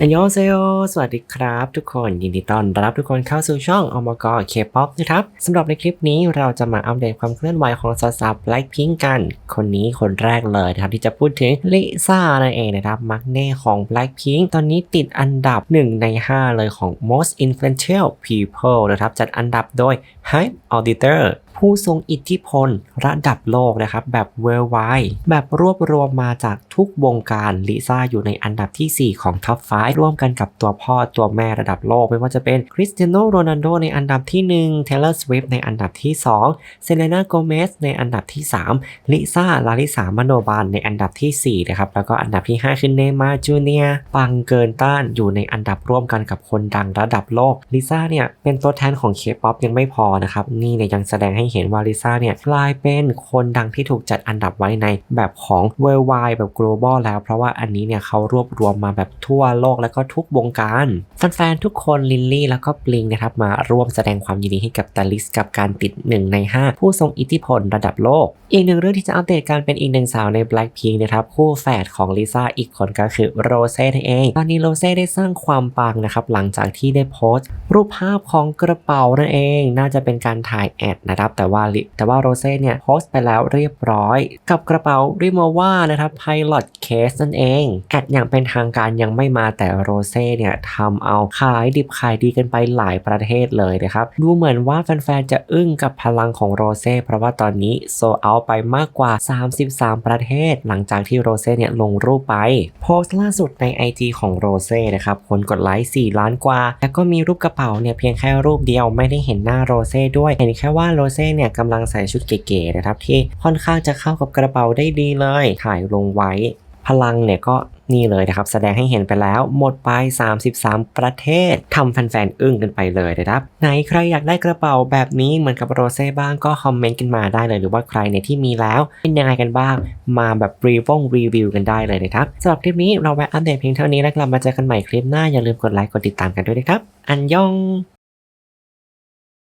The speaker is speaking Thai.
อันยองเซโอสวัสดีครับทุกคน ยินดีต้อนรับทุกคนเข้าสู่ช่องอมกเคป๊อปนะครับสำหรับในคลิปนี้เราจะมาอัปเดตความเคลื่อนไหวของสาวๆ Blackpink กัน คนนี้คนแรกเลยนะครับที่จะพูดถึงลิซ่านั่นเองนะครับ มักเน่ของ Blackpink ตอนนี้ติดอันดับ 1 ใน 5 เลยของ most influential people นะครับ จัดอันดับโดย Hype Auditor ผู้ทรงอิทธิพลระดับโลกนะครับ แบบ worldwide แบบรวบรวมมาจากทุกวงการลิซ่าอยู่ในอันดับทีสี่ 4 ของ Top 5 ร่วมกันกับตัวพ่อตัวแม่ระดับโลก ไม่ว่าจะเป็นคริสเตียโนโรนัลโดในอันดับที่ 1 Taylor Swift ในอันดับที่2เซเลนาโกเมสในอันดับที่ 3 ลิซ่าลาลิสามโนบาลในอันดับทีสี่ 4 นะครับ แล้วก็อันดับที่ 5 คือเนมาจูเนียปังเกินต้านอยู่ในอันดับร่วมกันกับคนดังระดับโลกลิซ่าเนี่ยเป็นตัวแทนของเคป๊อปยังไม่พอนะครับนี่เนี่ยยังแสดงให้เห็นว่าลิซ่าเนี่ยกลายเป็นคนดังที่ถูกจัดอันดับไว้ในแบบของ worldwide แบบ global แล้ว เพราะว่าอันนี้เนี่ยเขารวบรวมมาแบบทั่วโลกแล้วก็ทุกวงการแฟนๆทุกคนลินลี่แล้วก็ปลิงนะครับมาร่วมแสดงความยินดีให้กับตาลิสกับการติด 1 ใน 5 ผู้ทรงอิทธิพลระดับโลก อีกหนึ่งเรื่องที่จะอัปเดตการเป็นอีกหนึ่งสาวใน Blackpink นะครับคู่แฝดของลิซ่าอีกคนก็คือโรเซ่เอง ตอนนี้โรเซ่ได้สร้างความปังนะครับหลังจากที่ได้โพสต์ รูปภาพของกระเป๋านั่นเอง น่าจะเป็นการถ่ายแอดนะครับ แต่ว่าแต่ว่าโรเซ่เนี่ยโพสต์ไปแล้วเรียบร้อย กับกระเป๋าริมว่านะครับ Pilot Case นั่นเอง แอดอย่างเป็นทางการยังไม่มาแต่โรเซ่เนี่ยทำเอาขายดิบขายดีกันไปหลายประเทศเลยนะครับ ดูเหมือนว่าแฟนๆ จะอึ้งกับพลังของโรเซ่เพราะว่าตอนนี้โซเอาไปมากกว่า 33 ประเทศ หลังจากที่โรเซ่เนี่ยลงรูปไป โพสต์ล่าสุดใน IG ของโรเซ่นะครับคนกดไลค์4ล้านกว่า แล้วก็มีรูปกระเป๋าเนี่ยเพียงแค่รูปเดียวไม่ได้เห็นหน้าโรเซ่ด้วย เห็นแค่ว่าโรเซ่เนี่ยกำลังใส่ชุดเก๋ๆนะครับที่ค่อนข้างจะเข้ากับกระเป๋าได้ดีเลย ถ่ายลงไว้ พลังเนี่ยก็นี่เลยนะครับ แสดงให้เห็นไปแล้วหมดไป 33 ประเทศทำแฟนๆอึ้งกันไปเลยนะครับ ไหนใครอยากได้กระเป๋าแบบนี้เหมือนกับโรเซ่บ้างก็คอมเมนต์กันมาได้เลย หรือว่าใครเนี่ยที่มีแล้ว เป็นยังไงกันบ้าง มาแบบรีวงรีวิวกันได้เลยนะครับสำหรับคลิปนี้เราแวะอัปเดตเพียงเท่านี้แล้วกลับมาเจอกันใหม่คลิปหน้าอย่าลืมกดไลค์กดติดตามกันด้วยนะครับ อันยอง